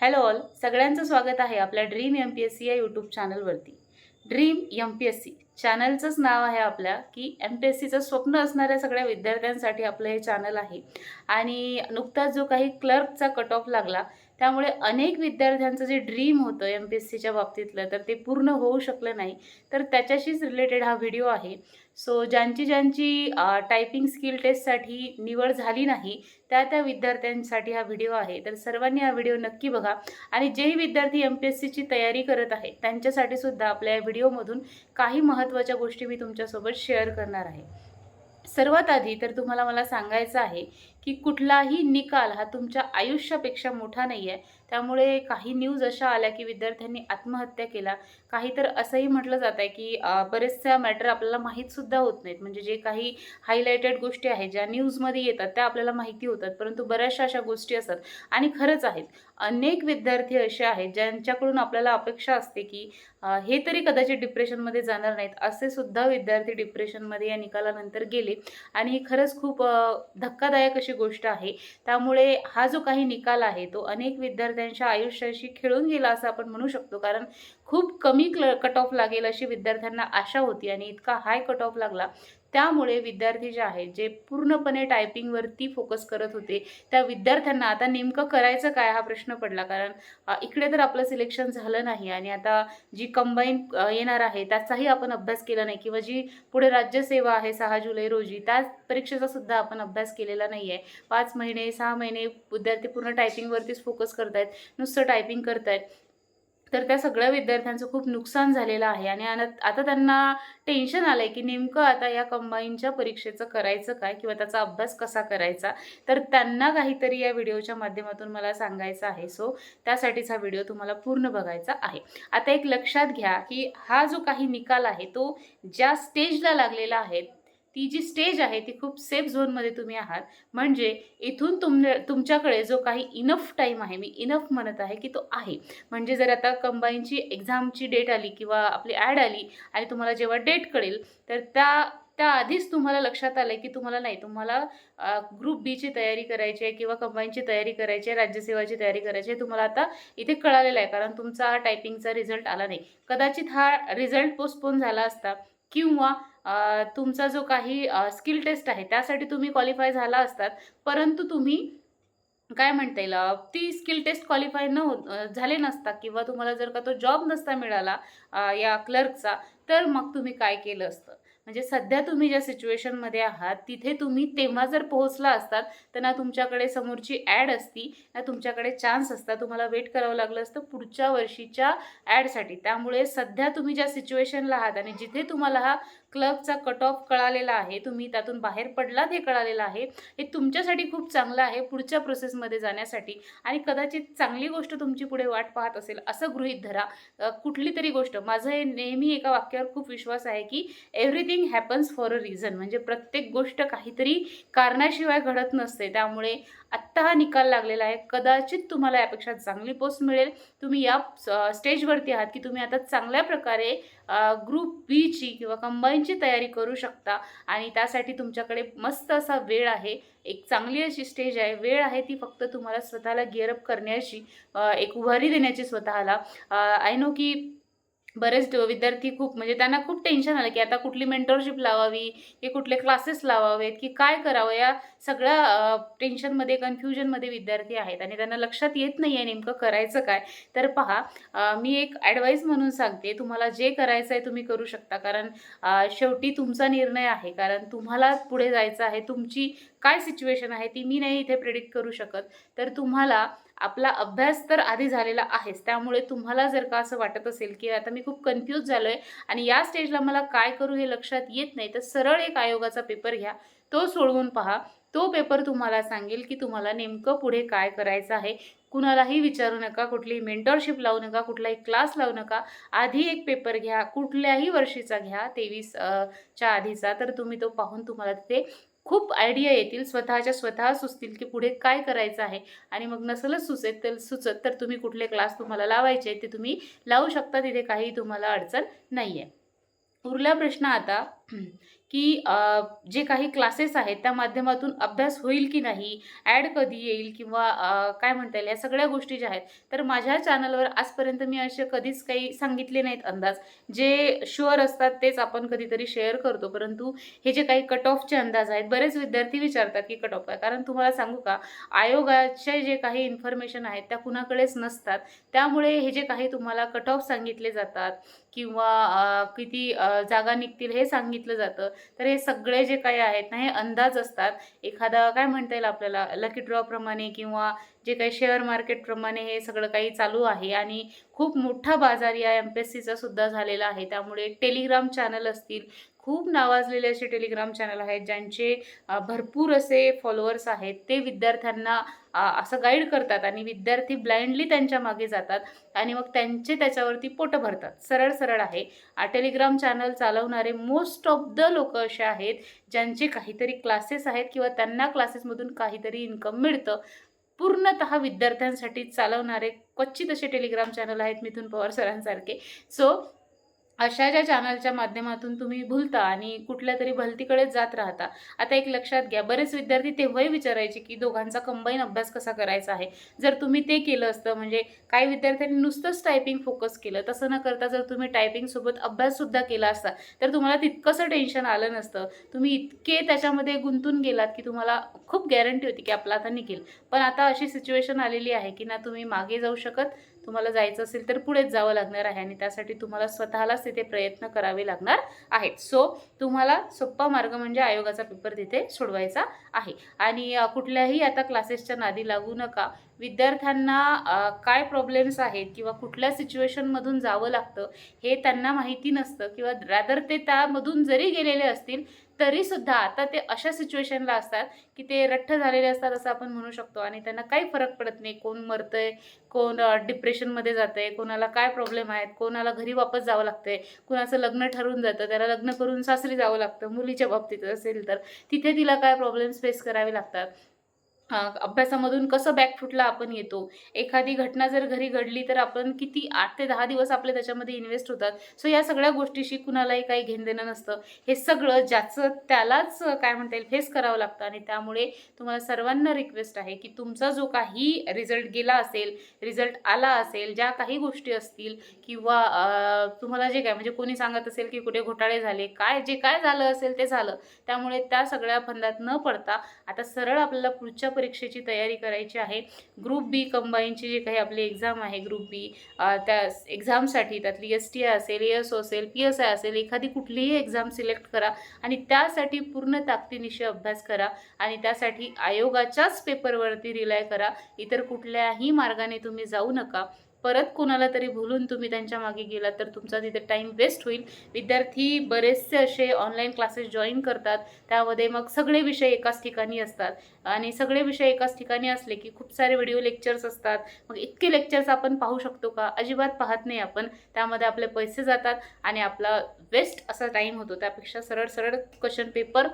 Hello all सगळ्यांचं स्वागत आहे आपल्या dream M P S C या यूट्यूब चॅनलवरती. Dream M P S C चॅनलचंच नाव आहे आपल्या की एम पी एस सीचं स्वप्न असणाऱ्या सगळ्या विद्यार्थ्यांसाठी आपलं हे चॅनल आहे. आणि नुकताच जो काही क्लर्कचा कट ऑफ लागला त्यामुळे अनेक विद्यार्थ्यांचं जे ड्रीम होतं एम पी एस सीच्या बाबतीतलं तर ते पूर्ण होऊ शकलं नाही. तर त्याच्याशीच रिलेटेड हा व्हिडिओ आहे. सो ज्यांची ज्यांची टायपिंग स्किल टेस्टसाठी निवड झाली नाही त्या त्या विद्यार्थ्यांसाठी हा व्हिडिओ आहे. तर सर्वांनी हा व्हिडिओ नक्की बघा. आणि जेही विद्यार्थी एम पी एस सीची तयारी करत आहेत त्यांच्यासाठी सुद्धा आपल्या या व्हिडिओमधून काही महत्त्वाच्या गोष्टी मी तुमच्यासोबत शेअर करणार आहे. सर्वात आधी तर तुम्हाला मला सांगायचं आहे की कुठलाही निकाल हा तुमच्या आयुष्यापेक्षा मोठा नाही आहे त्यामुळे काही न्यूज अशा आल्या की विद्यार्थ्यांनी आत्महत्या केला. काही तर असंही म्हटलं जात आहे की बरेचशा मॅटर आपल्याला माहीतसुद्धा होत नाहीत. म्हणजे जे काही हायलायटेड गोष्टी आहेत ज्या न्यूजमध्ये येतात त्या आपल्याला माहिती होतात. परंतु बऱ्याचशा अशा गोष्टी असतात आणि खरंच आहेत. अनेक विद्यार्थी असे आहेत ज्यांच्याकडून आपल्याला अपेक्षा असते की हे तरी कदाचित डिप्रेशनमध्ये जाणार नाहीत असे सुद्धा विद्यार्थी डिप्रेशनमध्ये या निकालानंतर गेले. आणि ही खरंच खूप धक्कादायक अशी गोष्ट आहे. त्यामुळे हा जो काही निकाल आहे तो अनेक विद्यार्थी विद्यार्थ्यांच्या आयुष्याशी खेळून गेला असं आपण म्हणू शकतो. कारण खूप कमी क्ल कट ऑफ लागेल अशी विद्यार्थ्यांना आशा होती आणि इतका हाय कट ऑफ लागला. त्यामुळे विद्यार्थी जे आहेत जे पूर्णपणे टायपिंगवरती फोकस करत होते त्या विद्यार्थ्यांना आता नेमकं करायचं काय हा प्रश्न पडला. कारण इकडे तर आपलं सिलेक्शन झालं नाही आणि आता जी कंबाईन येणार आहे त्याचाही आपण अभ्यास केला नाही किंवा जी पुढे राज्यसेवा आहे सहा जुलै रोजी त्या परीक्षेचा सुद्धा आपण अभ्यास केलेला नाही आहे. पाच महिने सहा महिने विद्यार्थी पूर्ण टायपिंगवरतीच फोकस करतायत नुसतं टायपिंग करतायत. तर त्या सगळ्या विद्यार्थ्यांचं खूप नुकसान झालेलं आहे. आणि आन- आता त्यांना टेन्शन आलं आहे की नेमकं आता या कंबाईनच्या परीक्षेचं करायचं काय किंवा त्याचा अभ्यास कसा करायचा? तर त्यांना काहीतरी या व्हिडिओच्या माध्यमातून मला सांगायचं आहे. सो त्यासाठीच हा व्हिडिओ तुम्हाला पूर्ण बघायचा आहे. आता एक लक्षात घ्या की हा जो काही निकाल आहे तो ज्या स्टेजला लागलेला आहे ती जी स्टेज आहे ती खूप सेफ झोनमध्ये तुम्ही आहात. म्हणजे इथून तुम तुमच्याकडे जो काही इनफ टाईम आहे मी इनफ म्हणत आहे की तो आहे. म्हणजे जर आता कंबाईनची एक्झामची डेट आली किंवा आपली ॲड आली आणि तुम्हाला जेव्हा डेट कळेल तर त्या त्याआधीच तुम्हाला लक्षात आलं की तुम्हाला नाही तुम्हाला ग्रुप बीची तयारी करायची आहे किंवा कंबाईनची तयारी करायची आहे राज्यसेवाची तयारी करायची आहे तुम्हाला आता इथे कळालेलं आहे. कारण तुमचा हा टायपिंगचा रिझल्ट आला नाही. कदाचित हा रिझल्ट पोस्टपोन झाला असता किंवा तुमचा जो काही स्किल टेस्ट आहे त्यासाठी तुम्ही क्वालिफाय झाला असतात. परंतु तुम्ही काय म्हणता येईल ती स्किल टेस्ट क्वालिफाय न हो झाले नसता किंवा तुम्हाला जर का तो जॉब नसता मिळाला या क्लर्कचा तर मग तुम्ही काय केलं असतं? म्हणजे सध्या तुम्ही ज्या सिच्युएशनमध्ये आहात तिथे तुम्ही तेव्हा जर पोहोचला असतात तर ना तुमच्याकडे समोरची ॲड असती ना तुमच्याकडे चान्स असता तुम्हाला वेट करावं लागलं असतं पुढच्या वर्षीच्या ॲडसाठी त्यामुळे सध्या तुम्ही ज्या सिच्युएशनला आहात आणि जिथे तुम्हाला हा क्लबचा कट ऑफ कळालेला आहे तुम्ही त्यातून बाहेर पडलात हे कळालेलं आहे. हे तुमच्यासाठी खूप चांगलं आहे पुढच्या प्रोसेसमध्ये जाण्यासाठी. आणि कदाचित चांगली गोष्ट तुमची पुढे वाट पाहत असेल असं गृहीत धरा. कुठली तरी गोष्ट माझं हे नेहमी एका वाक्यावर खूप विश्वास आहे की everything happens for a reason म्हणजे प्रत्येक गोष्ट काहीतरी कारणाशिवाय घडत नसते. त्यामुळे आत्ता हा निकाल लागलेला आहे. कदाचित तुम्हाला यापेक्षा चांगली पोस्ट मिळेल. तुम्ही या स्टेजवरती आहात की तुम्ही आता चांगल्या प्रकारे ग्रुप बीची किंवा कंबाईनची तयारी करू शकता आणि त्यासाठी तुमच्याकडे मस्त असा वेळ आहे. एक चांगली अशी स्टेज आहे. वेळ आहे ती फक्त तुम्हाला स्वतःला गिअरअप करण्याची एक उभारी देण्याची स्वतःला. आय नो की बरेच विद्यार्थी खूप म्हणजे त्यांना खूप टेन्शन आलं की आता कुठली मेंटरशिप लावावी की कुठले क्लासेस लावावेत की काय करावं या सगळ्या टेन्शनमध्ये कन्फ्युजनमध्ये विद्यार्थी आहेत आणि त्यांना लक्षात येत नाही आहे नेमकं करायचं काय. तर पहा मी एक ॲडवाईस म्हणून सांगते तुम्हाला जे करायचं आहे तुम्ही करू शकता. कारण शेवटी तुमचा निर्णय आहे. कारण तुम्हाला पुढे जायचं आहे तुमची काय सिच्युएशन आहे ती मी नाही इथे प्रेडिक्ट करू शकत. तर तुम्हाला आपला अभ्यास तर आधी झालेला आहेच. त्यामुळे तुम्हाला जर का असं वाटत असेल की आता मी खूप कन्फ्यूज झालो आहे आणि या स्टेजला मला काय करू हे लक्षात येत नाही तर सरळ एक आयोगाचा पेपर घ्या. तो सोडवून पहा. तो पेपर तुम्हाला सांगेल की तुम्हाला नेमकं पुढे काय करायचं आहे. कुणालाही विचारू नका कुठली मेंटरशिप लावू नका कुठलाही क्लास लावू नका. आधी एक पेपर घ्या. कुठल्याही वर्षीचा घ्या. तेवीस च्या आधीचा. तर तुम्ही तो पाहून तुम्हाला तिथे खूप आयडिया येतील स्वतःच्या स्वतः सुचतील की पुढे काय करायचं आहे. आणि मग नसलच सुचेत तर सुचत तर तुम्ही कुठले क्लास तुम्हाला लावायचे ते तुम्ही लावू शकता तिथे काही तुम्हाला अडचण नाही आहे उरला प्रश्न आता की जे काही क्लासेस आहेत त्या माध्यमातून अभ्यास होईल की नाही ॲड कधी येईल किंवा काय म्हणता येईल या सगळ्या गोष्टी ज्या आहेत तर माझ्या चॅनलवर आजपर्यंत मी असे कधीच काही सांगितले नाहीत अंदाज. जे शुअर असतात तेच आपण कधीतरी शेअर करतो. परंतु हे जे काही कट ऑफचे अंदाज आहेत बरेच विद्यार्थी विचारतात की कट ऑफ आहे कारण तुम्हाला सांगू का आयोगाचे जे काही इन्फॉर्मेशन आहेत त्या कुणाकडेच नसतात. त्यामुळे हे जे काही तुम्हाला कट ऑफ सांगितले जातात किंवा किती जागा निघतील हे सांगितलं जातं. तर हे सगळे जे काही आहेत ना हे अंदाज असतात. एखादा काय म्हणता येईल आपल्याला? लकी ड्रॉप्रमाणे किंवा जे काही शेअर मार्केटप्रमाणे हे सगळं काही चालू आहे. आणि खूप मोठा बाजार या एम पी एस सीचा सुद्धा झालेला आहे. त्यामुळे टेलिग्राम चॅनल असतील खूप नावाजलेले असे टेलिग्राम चॅनल आहेत ज्यांचे भरपूर असे फॉलोअर्स आहेत. ते विद्यार्थ्यांना असं गाईड करतात आणि विद्यार्थी ब्लाइंडली त्यांच्या मागे जातात आणि मग त्यांचे त्याच्यावरती पोटं भरतात. सरळ सरळ आहे. टेलिग्राम चॅनल चालवणारे मोस्ट ऑफ द लोक असे आहेत ज्यांचे काहीतरी क्लासेस आहेत किंवा त्यांना क्लासेसमधून काहीतरी इन्कम मिळतं. पूर्णतः विद्यार्थ्यांसाठी चालवणारे क्वचित असे टेलिग्राम चॅनल आहेत मिथुन पवार सरांसारखे. सो अशा ज्या चॅनलच्या माध्यमातून तुम्ही भुलता आणि कुठल्या तरी भलतीकडेच जात राहता आता एक लक्षात घ्या बरेच विद्यार्थी तेव्हाही विचारायचे की दोघांचा कंबाईन अभ्यास कसा करायचा आहे. जर तुम्ही ते केलं असतं म्हणजे काही विद्यार्थ्यांनी नुसतंच टायपिंग फोकस केलं तसं न करता जर तुम्ही टायपिंगसोबत अभ्याससुद्धा केला असता तर तुम्हाला तितकंसं टेन्शन आलं नसतं. तुम्ही इतके त्याच्यामध्ये गुंतून गेलात की तुम्हाला खूप गॅरंटी होती की आपला आता निघेल. पण आता अशी सिच्युएशन आलेली आहे की ना तुम्ही मागे जाऊ शकत तुम्हाला जायचं असेल तर पुढेच जावं लागणार आहे आणि त्यासाठी तुम्हाला स्वतःलाच तिथे प्रयत्न करावे लागणार आहेत. सो तुम्हाला सोप्पा मार्ग म्हणजे आयोगाचा पेपर तिथे सोडवायचा आहे. आणि कुठल्याही आता क्लासेसच्या नादी लागू नका. विद्यार्थ्यांना काय प्रॉब्लेम्स आहेत किंवा कुठल्या सिच्युएशनमधून जावं लागतं हे त्यांना माहिती नसतं किंवा रॅदर ते त्यामधून जरी गेलेले असतील तरीसुद्धा आता ते अशा सिच्युएशनला असतात की ते रठ्ठ झालेले असतात असं आपण म्हणू शकतो आणि त्यांना काही फरक पडत नाही. कोण मरतंय कोण डिप्रेशनमध्ये जातं आहे कोणाला काय प्रॉब्लेम आहेत कोणाला घरी वापस जावं लागतं आहे कुणाचं लग्न ठरवून जातं त्याला लग्न करून सासरी जावं लागतं मुलीच्या बाबतीत असेल तर तिथे तिला काय प्रॉब्लेम्स फेस करावे लागतात. अभ्यासामधून कसं बॅकफुटला आपण येतो? एखादी घटना जर घरी घडली तर आपण किती आठ ते दहा दिवस आपले त्याच्यामध्ये इन्व्हेस्ट होतात. सो या सगळ्या गोष्टीशी कुणालाही काही घेणं देणं नसतं. हे सगळं ज्याचं त्यालाच काय म्हणता येईल फेस करावं लागतं आणि त्यामुळे तुम्हाला सर्वांना रिक्वेस्ट आहे की तुमचा जो काही रिझल्ट गेला असेल रिझल्ट आला असेल ज्या काही गोष्टी असतील किंवा तुम्हाला जे काय म्हणजे कोणी सांगत असेल की कुठे घोटाळे झाले काय जे काय झालं असेल ते झालं. त्यामुळे त्या सगळ्या फंदात न पडता आता सरळ आपल्याला पुढच्या परीक्षेची तयारी करायची आहे. ग्रुप बी कंबाईनची जी काही आपली एक्झाम आहे ग्रुप बी त्या एक्झामसाठी त्यातली एस टी आय असेल एस ओ असेल पी एस आय असेल एखादी कुठलीही एक्झाम सिलेक्ट करा आणि त्यासाठी पूर्ण ताकदीनिशी अभ्यास करा आणि त्यासाठी आयोगाच्याच पेपरवरती रिलाय करा. इतर कुठल्याही मार्गाने तुम्ही जाऊ नका. परत कोणाला तरी भुलून तुम्ही त्यांच्या मागे गेलात तर तुमचा तिथे टाईम वेस्ट होईल. विद्यार्थी बरेचसे असे ऑनलाईन क्लासेस जॉईन करतात. त्यामध्ये मग सगळे विषय एकाच ठिकाणी असतात. आणि सगळे विषय एकाच ठिकाणी असले की खूप सारे व्हिडिओ लेक्चर्स असतात. मग इतके लेक्चर्स आपण पाहू शकतो का? अजिबात पाहत नाही आपण. त्यामध्ये आपले पैसे जातात आणि आपला वेस्ट असा टाईम होतो. त्यापेक्षा सरळ सरळ क्वेश्चन पेपर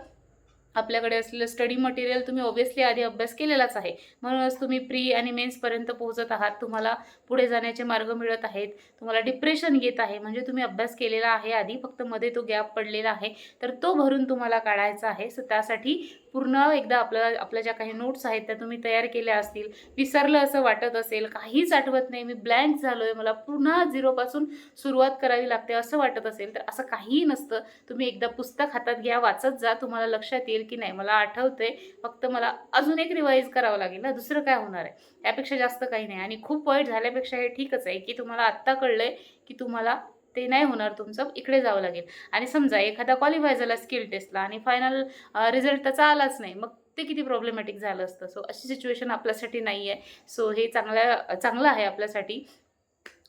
आपल्याकडे असलेलं स्टडी मटेरियल तुम्ही ऑब्व्हियसली आधी अभ्यास केलेलाच आहे. म्हणूनच तुम्ही प्री आणि मेन्सपर्यंत पोहोचत आहात. तुम्हाला पुढे जाण्याचे मार्ग मिळत आहेत. तुम्हाला डिप्रेशन येत आहे. म्हणजे तुम्ही अभ्यास केलेला आहे आधी. फक्त मध्ये तो गॅप पडलेला आहे. तर तो भरून तुम्हाला काढायचा आहे. सो त्यासाठी पूर्ण एकदा आपल्या आपल्या ज्या काही नोट्स आहेत त्या तुम्ही तयार केल्या असतील विसरलं असं वाटत असेल काहीच आठवत नाही मी ब्लँक झालो आहे मला पुन्हा झिरोपासून सुरुवात करावी लागते असं वाटत असेल तर असं काहीही नसतं. तुम्ही एकदा पुस्तक हातात घ्या वाचत जा तुम्हाला लक्षात येईल की नाही मला आठवतंय फक्त मला अजून एक रिवाईज करावं लागेल ना दुसरं काय होणार आहे? त्यापेक्षा जास्त काही नाही. आणि खूप वाईट झाल्यापेक्षा हे ठीकच आहे की तुम्हाला आत्ता कळलं आहे की तुम्हाला ते नाही होणार तुमचं इकडे जावं लागेल. आणि समजा एखादा क्वालिफाय झाला स्किल टेस्टला आणि फायनल रिझल्ट त्याचा आलाच नाही मग ते किती प्रॉब्लेमॅटिक झालं असतं? सो अशी सिच्युएशन आपल्यासाठी नाही आहे सो हे चांगल्या चांगलं आहे आपल्यासाठी.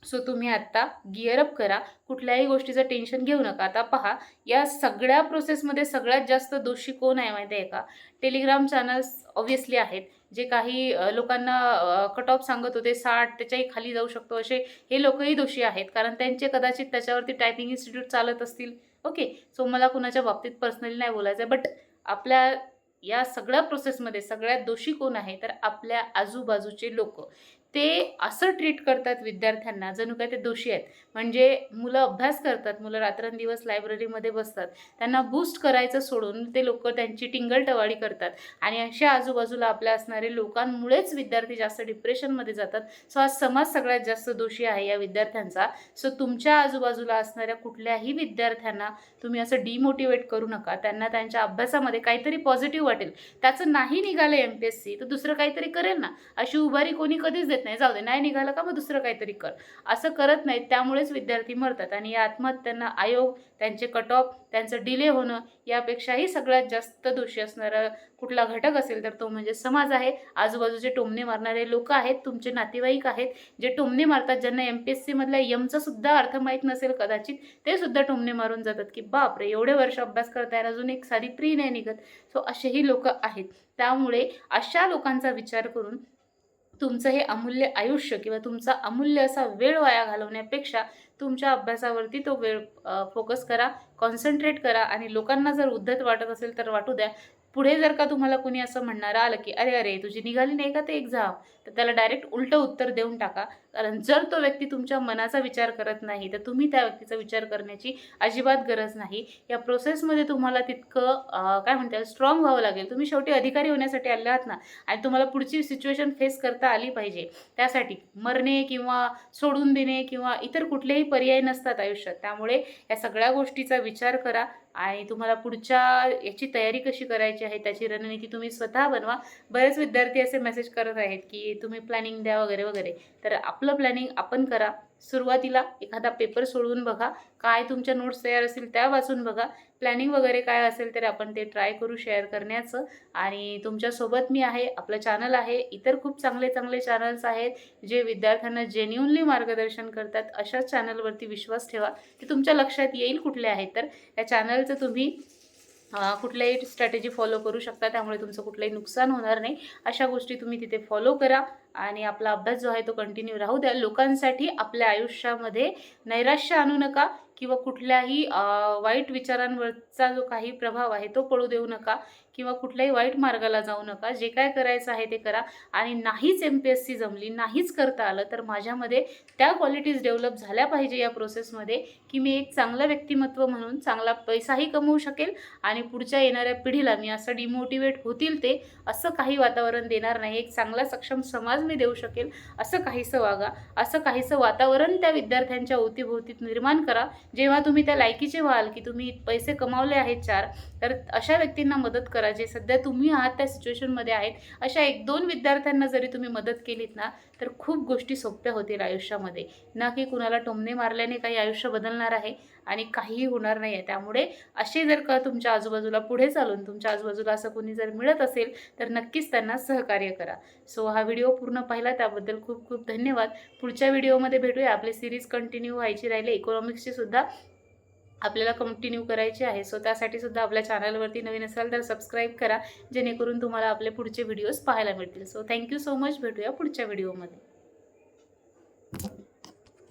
सो तुम्ही आत्ता गिअरअप करा. कुठल्याही गोष्टीचं टेन्शन घेऊ नका. आता पहा या सगळ्या प्रोसेसमध्ये सगळ्यात जास्त दोषी कोण आहे माहिती आहे का? टेलिग्राम चॅनल्स ऑब्व्हियसली आहेत. जे काही लोकांना कट ऑफ सांगत होते साठ त्याच्याही खाली जाऊ शकतो असे हे लोकही दोषी आहेत. कारण त्यांचे कदाचित त्याच्यावरती टायपिंग इन्स्टिट्यूट चालत असतील. ओके सो मला कुणाच्या बाबतीत पर्सनली नाही बोलायचं बट आपल्या या सगळ्या प्रोसेसमध्ये सगळ्यात दोषी कोण आहे? तर आपल्या आजूबाजूचे लोक. ते असं ट्रीट करतात विद्यार्थ्यांना जणू काय ते दोषी आहेत. म्हणजे मुलं अभ्यास करतात मुलं रात्रंदिवस लायब्ररीमध्ये बसतात. त्यांना बूस्ट करायचं सोडून ते लोक त्यांची टिंगलटवाडी करतात. आणि अशा आजूबाजूला आपल्या असणारे लोकांमुळेच विद्यार्थी जास्त डिप्रेशनमध्ये जातात. सो आज समाज सगळ्यात जास्त दोषी आहे या विद्यार्थ्यांचा. सो तुमच्या आजूबाजूला असणाऱ्या कुठल्याही विद्यार्थ्यांना तुम्ही असं डिमोटिवेट करू नका. त्यांना त्यांच्या अभ्यासामध्ये काहीतरी पॉझिटिव्ह वाटेल. त्याचं नाही निघालं एम पी एस सी तर दुसरं काहीतरी करेल ना? अशी उभारी कोणी कधीच देत नाही. जाऊ दे नाही निघालं का मग दुसरं काहीतरी कर. असं करत नाहीत त्यामुळेच विद्यार्थी मरतात आणि या आत्महत्यांना आयोग त्यांचे कट ऑफ त्यांचं डिले होणं यापेक्षाही सगळ्यात जास्त दोषी असणारा कुठला घटक असेल तर तो म्हणजे समाज आहे. आजूबाजूचे टोमणे मारणारे लोक आहेत तुमचे नातेवाईक आहेत जे टोमणे मारतात ज्यांना एम पी एस सीमधल्या यमचा सुद्धा अर्थ माहीत नसेल कदाचित ते सुद्धा टोमणे मारून जातात की बापरे एवढे वर्ष अभ्यास करताय अजून एक साधी प्री नाही निघत. सो असेही लोक आहेत. त्यामुळे अशा लोकांचा विचार करून तुमचं हे अमूल्य आयुष्य किंवा तुमचा अमूल्य असा वेळ वाया घालवण्यापेक्षा तुमच्या अभ्यासावरती तो वेळ फोकस करा कॉन्सन्ट्रेट करा आणि लोकांना जर उद्धत वाटत असेल तर वाटू द्या. पुढे जर का तुम्हाला कोणी असं म्हणणारं आलं की अरे अरे तुझी निघाली नाही का ते एक्झाम तर त्याला डायरेक्ट उलटं उत्तर देऊन टाका. कारण जर तो व्यक्ती तुमच्या मनाचा विचार करत नाही तर तुम्ही त्या व्यक्तीचा विचार करण्याची अजिबात गरज नाही. या प्रोसेसमध्ये तुम्हाला तितकं काय काय म्हणतात स्ट्रॉंग व्हावं लागेल. तुम्ही शेवटी अधिकारी होण्यासाठी आले आहात ना आणि तुम्हाला पुढची सिच्युएशन फेस करता आली पाहिजे. त्यासाठी मरणे किंवा सोडून देणे किंवा इतर कुठलेही पर्याय नसतात आयुष्यात. त्यामुळे या सगळ्या गोष्टीचा विचार करा आणि तुम्हाला पुढच्या याची तयारी कशी करायची आहे त्याची रणनीती तुम्ही स्वतः बनवा. बरेच विद्यार्थी असे मेसेज करत आहेत की तुम्ही प्लॅनिंग द्या वगैरे वगैरे. तर आपलं प्लॅनिंग आपण करा. सुरुवातीला एखादा पेपर सोडवून बघा. काय तुमच्या नोट्स तयार असतील त्या वाचून बघा. प्लॅनिंग वगैरे काय असेल तर आपण ते ट्राय करू शेअर करण्याचं. आणि तुमच्यासोबत मी आहे आपलं चॅनल आहे. इतर खूप चांगले चांगले चॅनल्स आहेत जे विद्यार्थ्यांना जेन्युनली मार्गदर्शन करतात. अशाच चॅनलवरती विश्वास ठेवा की तुमच्या लक्षात येईल कुठले आहेत तर. या चॅनलचं तुम्ही कुठल्याही स्ट्रॅटेजी फॉलो करू शकता त्यामुळे तुमचं कुठलंही नुकसान होणार नाही. अशा गोष्टी तुम्ही तिथे फॉलो करा आणि आपला अभ्यास जो आहे तो कंटिन्यू राहू द्या. लोकांसाठी आपल्या आयुष्यामध्ये नैराश्य आणू नका किंवा कुठल्याही वाईट विचारांवरचा जो काही प्रभाव आहे तो पडू देऊ नका. किंवा कुठल्याही वाईट मार्गाला जाऊ नका. जे काय करायचं आहे ते करा. आणि नाहीच एम पी एस सी जमली नाहीच करता आलं तर माझ्यामध्ये त्या क्वालिटीज डेव्हलप झाल्या पाहिजे या प्रोसेसमध्ये की मी एक चांगलं व्यक्तिमत्व म्हणून चांगला पैसाही कमवू शकेल आणि पुढच्या येणाऱ्या पिढीला मी असं डिमोटिवेट होतील ते असं काही वातावरण देणार नाही. एक चांगला सक्षम समाज मी देऊ शकेल असं काहीसं वागा. असं काहीसं वातावरण त्या विद्यार्थ्यांच्या अवतीभोवतीत निर्माण करा. जेव्हा तुम्ही त्या लायकीचे व्हाल की तुम्ही पैसे कमावले आहेत चार तर अशा व्यक्तींना मदत करा. करा जे सध्या तुम्ही आहात त्या सिच्युएशनमध्ये आहेत. अशा एक दोन विद्यार्थ्यांना जरी तुम्ही मदत केलीत ना तर खूप गोष्टी सोप्या होतील आयुष्यामध्ये. ना की कुणाला टोमणे मारल्याने काही आयुष्य बदलणार आहे आणि काहीही होणार नाही आहे त्यामुळे असे जर का तुमच्या आजूबाजूला पुढे चालून तुमच्या आजूबाजूला असं कोणी जर मिळत असेल तर नक्कीच त्यांना सहकार्य करा. सो हा व्हिडिओ पूर्ण पाहिला त्याबद्दल खूप खूप धन्यवाद. पुढच्या व्हिडिओमध्ये भेटूया. आपली सिरीज कंटिन्यू व्हायची राहिले. इकॉनॉमिक्सची सुद्धा आपल्याला कंटिन्यू करायची आहे. सो त्यासाठी सुद्धा आपल्या चॅनलवरती नवीन असाल तर सबस्क्राईब करा जेणेकरून तुम्हाला आपले पुढचे व्हिडिओज पाहायला मिळतील. सो थँक्यू सो मच भेटूया पुढच्या व्हिडिओमध्ये